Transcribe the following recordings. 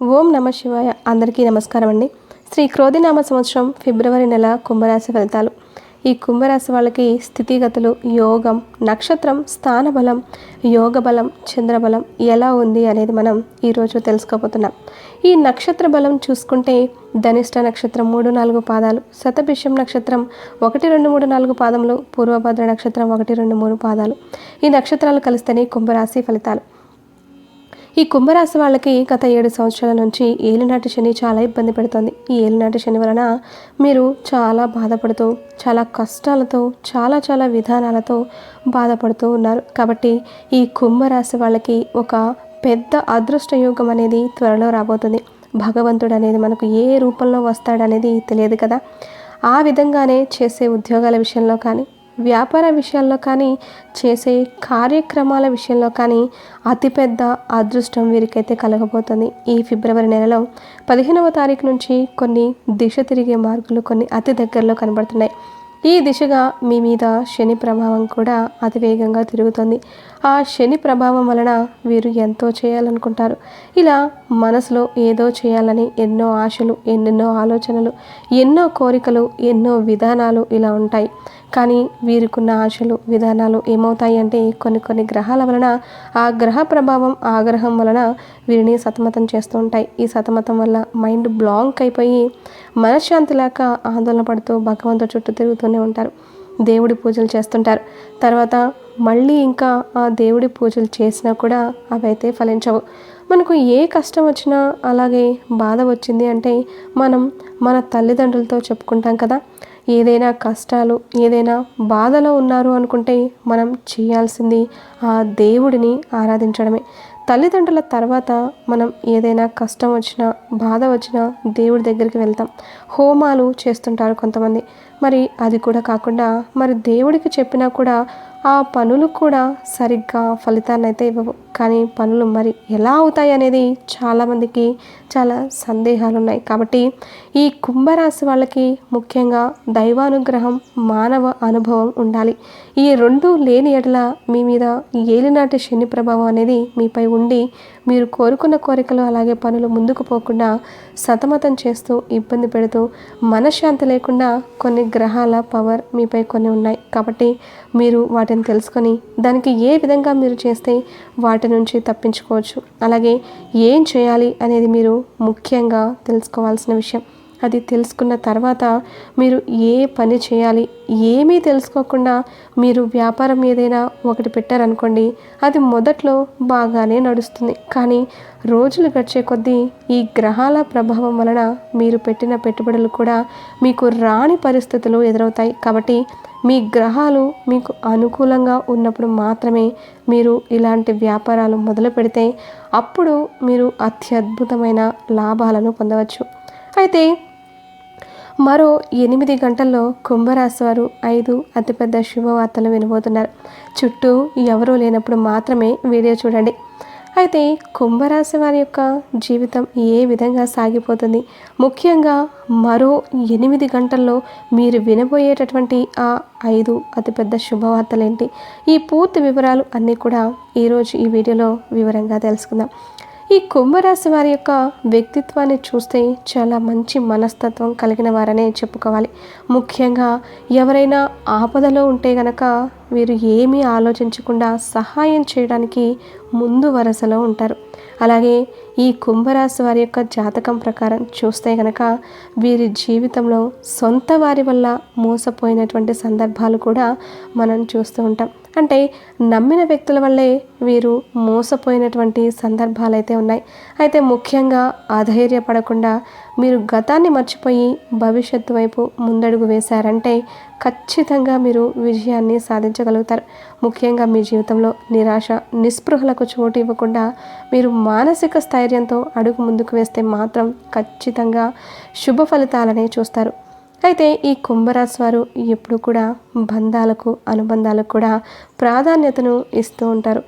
ఓం నమ శివాయ. అందరికీ నమస్కారం అండి. శ్రీ క్రోధినామ సంవత్సరం ఫిబ్రవరి నెల కుంభరాశి ఫలితాలు. ఈ కుంభరాశి వాళ్ళకి స్థితిగతులు యోగం నక్షత్రం స్థానబలం యోగ బలం చంద్రబలం ఎలా ఉంది అనేది మనం ఈరోజు తెలుసుకోబోతున్నాం. ఈ నక్షత్ర బలం చూసుకుంటే ధనిష్ట నక్షత్రం మూడు నాలుగు పాదాలు శతభిషం నక్షత్రం ఒకటి రెండు మూడు నాలుగు పాదములు పూర్వభద్ర నక్షత్రం ఒకటి రెండు మూడు పాదాలు. ఈ నక్షత్రాలు కలిస్తేనే కుంభరాశి ఫలితాలు. ఈ కుంభరాశి వాళ్ళకి గత ఏడు సంవత్సరాల నుంచి ఏలినాటి శని చాలా ఇబ్బంది పెడుతుంది. ఈ ఏలినాటి శని వలన మీరు చాలా బాధపడుతూ చాలా కష్టాలతో చాలా చాలా విధానాలతో బాధపడుతూ ఉన్నారు. కాబట్టి ఈ కుంభరాశి వాళ్ళకి ఒక పెద్ద అదృష్ట యోగం అనేది త్వరలో రాబోతుంది. భగవంతుడు అనేది మనకు ఏ రూపంలో వస్తాడనేది తెలియదు కదా. ఆ విధంగానే చేసే ఉద్యోగాల విషయంలో కానీ వ్యాపార విషయాల్లో కానీ చేసే కార్యక్రమాల విషయంలో కానీ అతిపెద్ద అదృష్టం వీరికైతే కలగబోతుంది. ఈ ఫిబ్రవరి నెలలో పదిహేనవ తారీఖు నుంచి కొన్ని దిశ తిరిగే మార్పులు కొన్ని అతి దగ్గరలో కనబడుతున్నాయి. ఈ దిశగా మీ మీద శని ప్రభావం కూడా అతివేగంగా తిరుగుతుంది. ఆ శని ప్రభావం వలన వీరు ఎంతో చేయాలనుకుంటారు. ఇలా మనసులో ఏదో చేయాలని ఎన్నో ఆశలు ఎన్నెన్నో ఆలోచనలు ఎన్నో కోరికలు ఎన్నో విధానాలు ఇలా ఉంటాయి. కానీ వీరికున్న ఆశలు విధానాలు ఏమవుతాయి అంటే కొన్ని కొన్ని గ్రహాల వలన ఆ గ్రహ ప్రభావం ఆగ్రహం వలన వీరిని సతమతం చేస్తూ ఉంటాయి. ఈ సతమతం వల్ల మైండ్ బ్లాంక్ అయిపోయి మనశ్శాంతి లేక ఆందోళన పడుతూ భగవంతుడు చుట్టూ తిరుగుతూనే ఉంటారు. దేవుడి పూజలు చేస్తుంటారు. తర్వాత మళ్ళీ ఇంకా ఆ దేవుడి పూజలు చేసినా కూడా అవైతే ఫలించవు. మనకు ఏ కష్టం వచ్చినా అలాగే బాధ వచ్చింది అంటే మనం మన తల్లిదండ్రులతో చెప్పుకుంటాం కదా. ఏదైనా కష్టాలు ఏదైనా బాధలో ఉన్నారు అనుకుంటే మనం చేయాల్సింది ఆ దేవుడిని ఆరాధించడమే. తల్లిదండ్రుల తర్వాత మనం ఏదైనా కష్టం వచ్చినా బాధ వచ్చినా దేవుడి దగ్గరికి వెళ్తాం. హోమాలు చేస్తుంటారు కొంతమంది. మరి అది కూడా కాకుండా మరి దేవుడికి చెప్పినా కూడా ఆ పనులు కూడా సరిగ్గా ఫలితాన్ని అయితే ఇవ్వవు. కానీ పనులు మరి ఎలా అవుతాయి అనేది చాలామందికి చాలా సందేహాలు ఉన్నాయి కాబట్టి ఈ కుంభరాశి వాళ్ళకి ముఖ్యంగా దైవానుగ్రహం మానవ అనుభవం ఉండాలి. ఈ రెండు లేని ఎడల మీ మీద ఏలినాటి శని ప్రభావం అనేది మీపై ఉండి మీరు కోరుకున్న కోరికలు అలాగే పనులు ముందుకు పోకుండా సతమతం చేస్తూ ఇబ్బంది పెడుతూ మనశ్శాంతి లేకుండా కొన్ని గ్రహాల పవర్ మీపై కొన్ని ఉన్నాయి. కాబట్టి మీరు వాటిని తెలుసుకొని దానికి ఏ విధంగా మీరు చేస్తే వాటి నుంచి తప్పించుకోవచ్చు. అలాగే ఏం చేయాలి అనేది మీరు ముఖ్యంగా తెలుసుకోవాల్సిన విషయం. అది తెలుసుకున్న తర్వాత మీరు ఏ పని చేయాలి ఏమీ తెలుసుకోకుండా మీరు వ్యాపారం ఏదైనా ఒకటి పెట్టారనుకోండి అది మొదట్లో బాగానే నడుస్తుంది. కానీ రోజులు గడిచే కొద్దీ ఈ గ్రహాల ప్రభావం వలన మీరు పెట్టిన పెట్టుబడులు కూడా మీకు రాని పరిస్థితులు ఎదురవుతాయి. కాబట్టి మీ గ్రహాలు మీకు అనుకూలంగా ఉన్నప్పుడు మాత్రమే మీరు ఇలాంటి వ్యాపారాలు మొదలు పెడితే అప్పుడు మీరు అత్యద్భుతమైన లాభాలను పొందవచ్చు. అయితే మరో ఎనిమిది గంటల్లో కుంభరాశి వారు ఐదు అతిపెద్ద శుభవార్తలు వినబోతున్నారు. చుట్టూ ఎవరూ లేనప్పుడు మాత్రమే వీడియో చూడండి. అయితే కుంభరాశి వారి యొక్క జీవితం ఏ విధంగా సాగిపోతుంది? ముఖ్యంగా మరో ఎనిమిది గంటల్లో మీరు వినబోయేటటువంటి ఆ ఐదు అతిపెద్ద శుభవార్తలేంటి? ఈ పూర్తి వివరాలు అన్నీ కూడా ఈరోజు ఈ వీడియోలో వివరంగా తెలుసుకుందాం. ఈ కుంభరాశి వారి యొక్క వ్యక్తిత్వాన్ని చూస్తే చాలా మంచి మనస్తత్వం కలిగిన వారనే చెప్పుకోవాలి. ముఖ్యంగా ఎవరైనా ఆపదలో ఉంటే గనక వీరు ఏమీ ఆలోచించకుండా సహాయం చేయడానికి ముందు వరుసలో ఉంటారు. అలాగే ఈ కుంభరాశి వారి యొక్క జాతకం ప్రకారం చూస్తే కనుక వీరి జీవితంలో సొంత వారి వల్ల మోసపోయినటువంటి సందర్భాలు కూడా మనం చూస్తూ ఉంటాం. అంటే నమ్మిన వ్యక్తుల వల్లే వీరు మోసపోయినటువంటి సందర్భాలు అయితే ఉన్నాయి. అయితే ముఖ్యంగా అధైర్యపడకుండా మీరు గతాన్ని మర్చిపోయి భవిష్యత్తు వైపు ముందడుగు వేశారంటే ఖచ్చితంగా మీరు విజయాన్ని సాధించగలుగుతారు. ముఖ్యంగా మీ జీవితంలో నిరాశ నిస్పృహలకు చోటు ఇవ్వకుండా మీరు మానసిక స్థాయి స్థైర్యంతో అడుగు ముందుకు వేస్తే మాత్రం ఖచ్చితంగా శుభ ఫలితాలనే చూస్తారు. అయితే ఈ కుంభరాశి వారు ఎప్పుడు కూడా బంధాలకు అనుబంధాలకు కూడా ప్రాధాన్యతను ఇస్తూ ఉంటారు.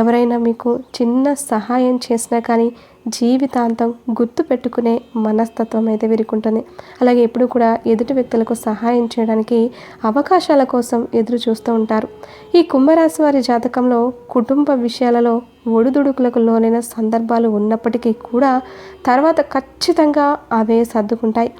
ఎవరైనా మీకు చిన్న సహాయం చేసినా కానీ జీవితాంతం గుర్తు పెట్టుకునే మనస్తత్వం అయితే వీరికి అలాగే ఎప్పుడు కూడా ఎదుటి వ్యక్తులకు సహాయం చేయడానికి అవకాశాల కోసం ఎదురు చూస్తూ ఉంటారు. ఈ కుంభరాశి వారి జాతకంలో కుటుంబ విషయాలలో ఒడిదుడుకులకు లోనైన సందర్భాలు ఉన్నప్పటికీ కూడా తర్వాత ఖచ్చితంగా అవే సర్దుకుంటాయి.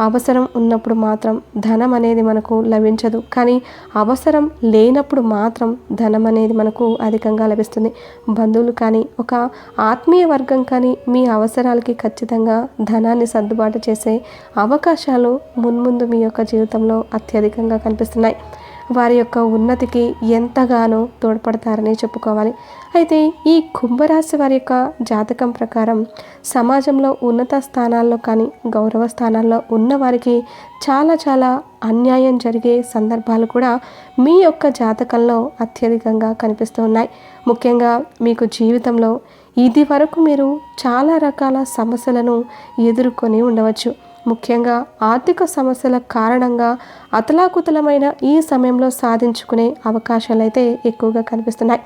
అవసరం ఉన్నప్పుడు మాత్రం ధనం అనేది మనకు లభించదు. కానీ అవసరం లేనప్పుడు మాత్రం ధనం అనేది మనకు అధికంగా లభిస్తుంది. బంధువులు కానీ ఒక ఆత్మీయ వర్గం కానీ మీ అవసరాలకి ఖచ్చితంగా ధనాన్ని సర్దుబాటు చేసే అవకాశాలు మున్ముందు మీ యొక్క జీవితంలో అత్యధికంగా కనిపిస్తున్నాయి. వారి యొక్క ఉన్నతికి ఎంతగానో తోడ్పడతారని చెప్పుకోవాలి. అయితే ఈ కుంభరాశి వారి యొక్క జాతకం ప్రకారం సమాజంలో ఉన్నత స్థానాల్లో కానీ గౌరవ స్థానాల్లో ఉన్న వారికి చాలా చాలా అన్యాయం జరిగే సందర్భాలు కూడా మీ యొక్క జాతకంలో అత్యధికంగా కనిపిస్తూ ఉన్నాయి. ముఖ్యంగా మీకు జీవితంలో ఇది వరకు మీరు చాలా రకాల సమస్యలను ఎదుర్కొని ఉండవచ్చు. ముఖ్యంగా ఆర్థిక సమస్యల కారణంగా అతలాకుతలమైన ఈ సమయంలో సాధించుకునే అవకాశాలు అయితే ఎక్కువగా కనిపిస్తున్నాయి.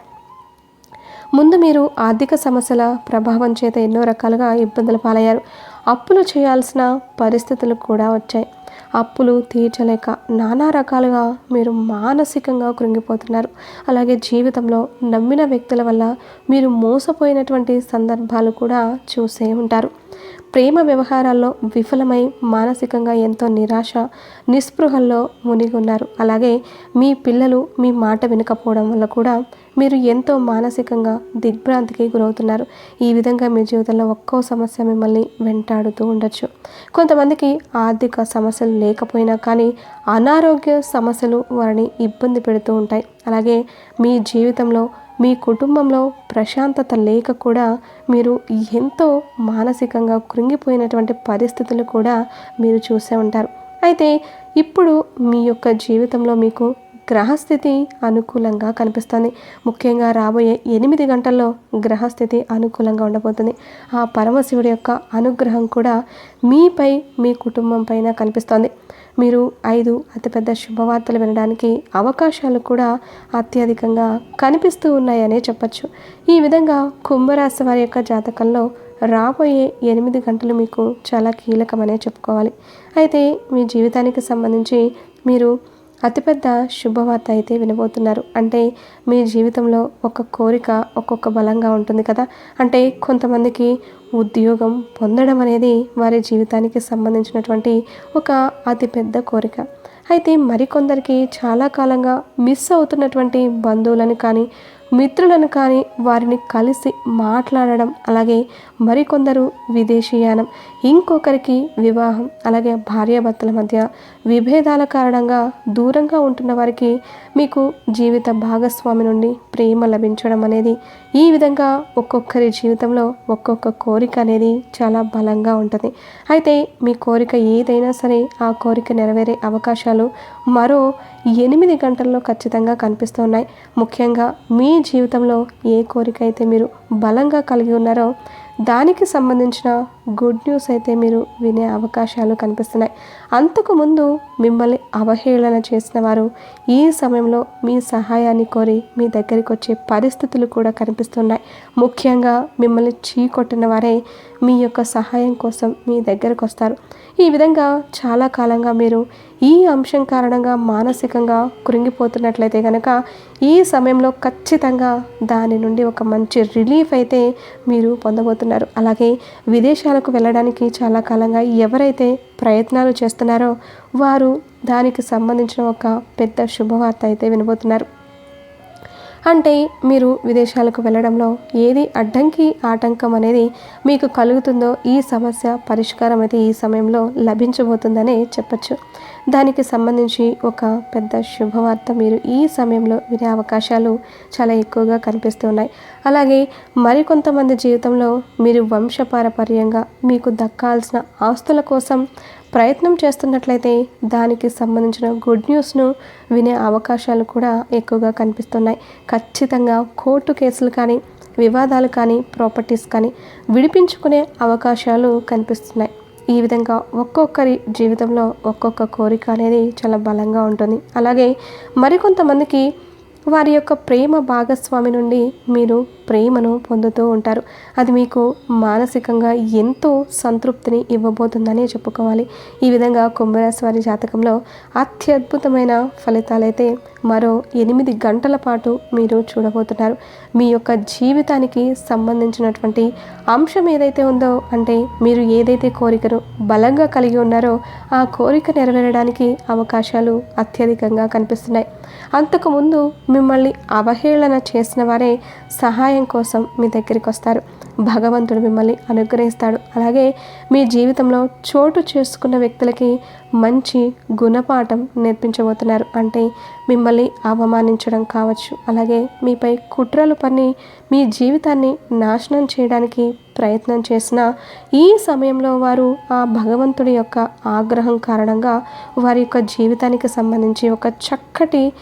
ముందు మీరు ఆర్థిక సమస్యల ప్రభావం చేత ఎన్నో రకాలుగా ఇబ్బందులు పాలయ్యారు. అప్పులు చేయాల్సిన పరిస్థితులు కూడా వచ్చాయి. అప్పులు తీర్చలేక నానా రకాలుగా మీరు మానసికంగా కృంగిపోతున్నారు. అలాగే జీవితంలో నమ్మిన వ్యక్తుల వల్ల మీరు మోసపోయినటువంటి సందర్భాలు కూడా చూసే ఉంటారు. ప్రేమ వ్యవహారాల్లో విఫలమై మానసికంగా ఎంతో నిరాశ నిస్పృహల్లో మునిగి ఉన్నారు. అలాగే మీ పిల్లలు మీ మాట వినకపోవడం వల్ల కూడా మీరు ఎంతో మానసికంగా దిగ్భ్రాంతికి గురవుతున్నారు. ఈ విధంగా మీ జీవితంలో ఒక్కో సమస్య మిమ్మల్ని వెంటాడుతూ ఉండొచ్చు. కొంతమందికి ఆర్థిక సమస్యలు లేకపోయినా కానీ అనారోగ్య సమస్యలు వారిని ఇబ్బంది పెడుతూ ఉంటాయి. అలాగే మీ జీవితంలో మీ కుటుంబంలో ప్రశాంతత లేక కూడా మీరు ఎంతో మానసికంగా కృంగిపోయినటువంటి పరిస్థితులు కూడా మీరు చూసే ఉంటారు. అయితే ఇప్పుడు మీ యొక్క జీవితంలో మీకు గ్రహస్థితి అనుకూలంగా కనిపిస్తుంది. ముఖ్యంగా రాబోయే ఎనిమిది గంటల్లో గ్రహస్థితి అనుకూలంగా ఉండబోతుంది. ఆ పరమశివుడి యొక్క అనుగ్రహం కూడా మీపై మీ కుటుంబం పైన కనిపిస్తోంది. మీరు ఐదు అతిపెద్ద శుభవార్తలు వినడానికి అవకాశాలు కూడా అత్యధికంగా కనిపిస్తూ ఉన్నాయనే చెప్పచ్చు. ఈ విధంగా కుంభరాశి వారి యొక్క జాతకంలో రాబోయే ఎనిమిది గంటలు మీకు చాలా కీలకమనే చెప్పుకోవాలి. అయితే మీ జీవితానికి సంబంధించి మీరు అతిపెద్ద శుభవార్త అయితే వినబోతున్నారు. అంటే మీ జీవితంలో ఒక కోరిక ఒక్కొక్క బలంగా ఉంటుంది కదా? అంటే కొంతమందికి ఉద్యోగం పొందడం అనేది వారి జీవితానికి సంబంధించినటువంటి ఒక అతిపెద్ద కోరిక. అయితే మరికొందరికి చాలా కాలంగా మిస్ అవుతున్నటువంటి బంధువులను కానీ మిత్రులను కానీ వారిని కలిసి మాట్లాడడం అలాగే మరికొందరు విదేశీయానం ఇంకొకరికి వివాహం అలాగే భార్యాభర్తల మధ్య విభేదాల కారణంగా దూరంగా ఉంటున్న వారికి మీకు జీవిత భాగస్వామి నుండి ప్రేమ లభించడం అనేది ఈ విధంగా ఒక్కొక్కరి జీవితంలో ఒక్కొక్క కోరిక అనేది చాలా బలంగా ఉంటుంది. అయితే మీ కోరిక ఏదైనా సరే ఆ కోరిక నెరవేరే అవకాశాలు మరో ఎనిమిది గంటల్లో ఖచ్చితంగా కనిపిస్తున్నాయి ముఖ్యంగా మీ జీవితంలో ఏ కోరిక అయితే మీరు బలంగా కలిగి ఉన్నారో దానికి సంబంధించిన గుడ్ న్యూస్ అయితే మీరు వినే అవకాశాలు కనిపిస్తున్నాయి. అంతకుముందు మిమ్మల్ని అవహేళన చేసిన వారు ఈ సమయంలో మీ సహాయాన్ని కోరి మీ దగ్గరికి వచ్చే పరిస్థితులు కూడా కనిపిస్తున్నాయి. ముఖ్యంగా మిమ్మల్ని చీకొట్టిన వారే మీ యొక్క సహాయం కోసం మీ దగ్గరకు వస్తారు. ఈ విధంగా చాలా కాలంగా మీరు ఈ అంశం కారణంగా మానసికంగా కృంగిపోతున్నట్లయితే కనుక ఈ సమయంలో ఖచ్చితంగా దాని నుండి ఒక మంచి రిలీఫ్ అయితే మీరు పొందబోతున్నారు. అలాగే విదేశాల విదేశాలకు వెళ్ళడానికి చాలా కాలంగా ఎవరైతే ప్రయత్నాలు చేస్తున్నారో వారు దానికి సంబంధించిన ఒక పెద్ద శుభవార్త అయితే వినబోతున్నారు. అంటే మీరు విదేశాలకు వెళ్ళడంలో ఏది అడ్డంకి ఆటంకం అనేది మీకు కలుగుతుందో ఈ సమస్య పరిష్కారం అయితే ఈ సమయంలో లభించబోతుందనే చెప్పచ్చు. దానికి సంబంధించి ఒక పెద్ద శుభవార్త మీరు ఈ సమయంలో వినే అవకాశాలు చాలా ఎక్కువగా కనిపిస్తున్నాయి అలాగే మరికొంతమంది జీవితంలో మీరు వంశపారపర్యంగా మీకు దక్కాల్సిన ఆస్తుల కోసం ప్రయత్నం చేస్తున్నట్లయితే దానికి సంబంధించిన గుడ్ న్యూస్ను వినే అవకాశాలు కూడా ఎక్కువగా కనిపిస్తున్నాయి. ఖచ్చితంగా కోర్టు కేసులు కానీ వివాదాలు కానీ ప్రాపర్టీస్ కానీ విడిపించుకునే అవకాశాలు కనిపిస్తున్నాయి. ఈ విధంగా ఒక్కొక్కరి జీవితంలో ఒక్కొక్క కోరిక అనేది చాలా బలంగా ఉంటుంది. అలాగే మరికొంతమందికి వారి యొక్క ప్రేమ భాగస్వామి నుండి మీరు ప్రేమను పొందుతూ ఉంటారు. అది మీకు మానసికంగా ఎంతో సంతృప్తిని ఇవ్వబోతుందని చెప్పుకోవాలి. ఈ విధంగా కుంభరాశి వారి జాతకంలో అత్యద్భుతమైన ఫలితాలైతే మరో ఎనిమిది గంటల పాటు మీరు చూడబోతున్నారు. మీ యొక్క జీవితానికి సంబంధించినటువంటి అంశం ఏదైతే ఉందో అంటే మీరు ఏదైతే కోరికను బలంగా కలిగి ఉన్నారో ఆ కోరిక నెరవేరడానికి అవకాశాలు అత్యధికంగా కనిపిస్తున్నాయి. అంతకుముందు మిమ్మల్ని అవహేళన చేసిన వారే సహాయ కోసం మీ దగ్గరికి వస్తారు. భగవంతుడు మిమ్మల్ని అనుగ్రహిస్తాడు. అలాగే మీ జీవితంలో చోటు చేసుకున్న వ్యక్తులకి మంచి గుణపాఠం నేర్పించబోతున్నారు. అంటే మిమ్మల్ని అవమానించడం కావచ్చు. అలాగే మీపై కుట్రలు పని మీ జీవితాన్ని నాశనం చేయడానికి ప్రయత్నం చేసిన ఈ సమయంలో వారు ఆ భగవంతుడి యొక్క ఆగ్రహం కారణంగా వారి యొక్క జీవితానికి సంబంధించి ఒక చక్కటి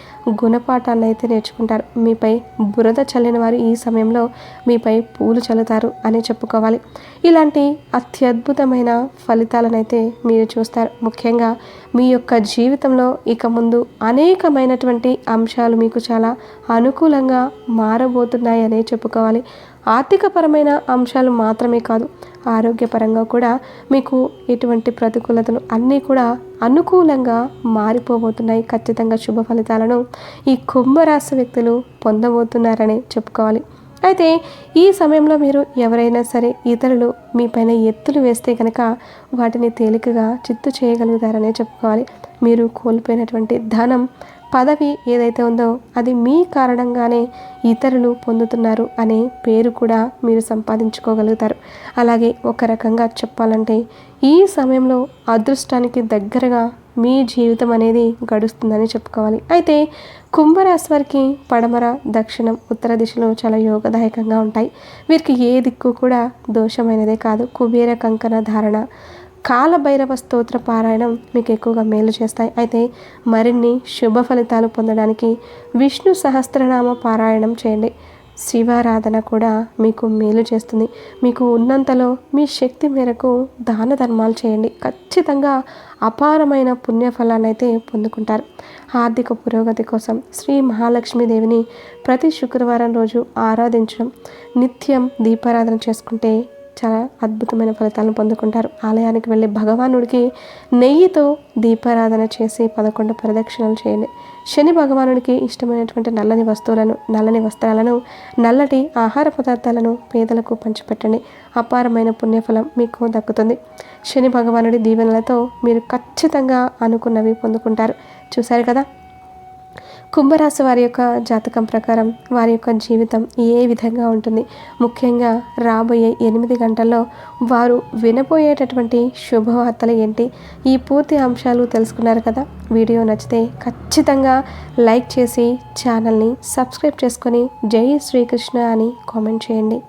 గుణపాఠాన్ని అయితే నేర్చుకుంటారు. మీపై బురద చల్లిన వారు ఈ సమయంలో మీపై పూలు చల్లుతారు అని చెప్పుకోవాలి. ఇలాంటి అత్యద్భుతమైన ఫలితాలనైతే మీరు చూస్తారు. ముఖ్యంగా మీ యొక్క జీవితంలో ఇక ముందు అనేకమైనటువంటి అంశాలు మీకు చాలా అనుకూలంగా మారబోతున్నాయనే చెప్పుకోవాలి. ఆర్థికపరమైన అంశాలు మాత్రమే కాదు ఆరోగ్యపరంగా కూడా మీకు ఎటువంటి ప్రతికూలతలు అన్నీ కూడా అనుకూలంగా మారిపోబోతున్నాయి. ఖచ్చితంగా శుభ ఫలితాలను ఈ కుంభరాశి వ్యక్తులు పొందబోతున్నారని చెప్పుకోవాలి. అయితే ఈ సమయంలో మీరు ఎవరైనా సరే ఇతరులు మీ పైన ఎత్తులు వేస్తే కనుక వాటిని తేలికగా చిత్తు చేయగలుగుతారనే చెప్పుకోవాలి. మీరు కోల్పోయినటువంటి ధనం పదవి ఏదైతే ఉందో అది మీ కారణంగానే ఇతరులు పొందుతున్నారు అనే పేరు కూడా మీరు సంపాదించుకోగలుగుతారు. అలాగే ఒక రకంగా చెప్పాలంటే ఈ సమయంలో అదృష్టానికి దగ్గరగా మీ జీవితం అనేది గడుస్తుందని చెప్పుకోవాలి. అయితే కుంభరాశి వారికి పడమర దక్షిణం ఉత్తర దిశలో చాలా యోగదాయకంగా ఉంటాయి. వీరికి ఏ దిక్కు కూడా దోషమైనదే కాదు. కుబేర కంకణ ధారణ కాలభైరవ స్తోత్ర పారాయణం మీకు ఎక్కువగా మేలు చేస్తాయి. అయితే మరిన్ని శుభ ఫలితాలు పొందడానికి విష్ణు సహస్రనామ పారాయణం చేయండి. శివారాధన కూడా మీకు మేలు చేస్తుంది. మీకు ఉన్నంతలో మీ శక్తి మేరకు దాన ధర్మాలు చేయండి. ఖచ్చితంగా అపారమైన పుణ్యఫలాన్ని అయితే పొందుకుంటారు. ఆర్థిక పురోగతి కోసం శ్రీ మహాలక్ష్మీదేవిని ప్రతి శుక్రవారం రోజు ఆరాధించడం నిత్యం దీపారాధన చేసుకుంటే చాలా అద్భుతమైన ఫలితాలను పొందుకుంటారు. ఆలయానికి వెళ్ళి భగవానుడికి నెయ్యితో దీపారాధన చేసి పదకొండు ప్రదక్షిణలు చేయండి. శని భగవానుడికి ఇష్టమైనటువంటి నల్లని వస్తువులను నల్లని వస్త్రాలను నల్లటి ఆహార పదార్థాలను పేదలకు పంచిపెట్టండి. అపారమైన పుణ్యఫలం మీకు దక్కుతుంది. శని భగవానుడి దీవెనలతో మీరు ఖచ్చితంగా అనుకున్నవి పొందుకుంటారు. చూశారు కదా? కుంభరాశి వారి యొక్క జాతకం ప్రకారం వారి యొక్క జీవితం ఏ విధంగా ఉంటుంది? ముఖ్యంగా రాబోయే ఎనిమిది గంటల్లో వారు వినబోయేటటువంటి శుభవార్తలు ఏంటి? ఈ పూర్తి అంశాలు తెలుసుకున్నారు కదా? వీడియో నచ్చితే ఖచ్చితంగా లైక్ చేసి ఛానల్ని సబ్స్క్రైబ్ చేసుకొని జై శ్రీకృష్ణ అని కామెంట్ చేయండి.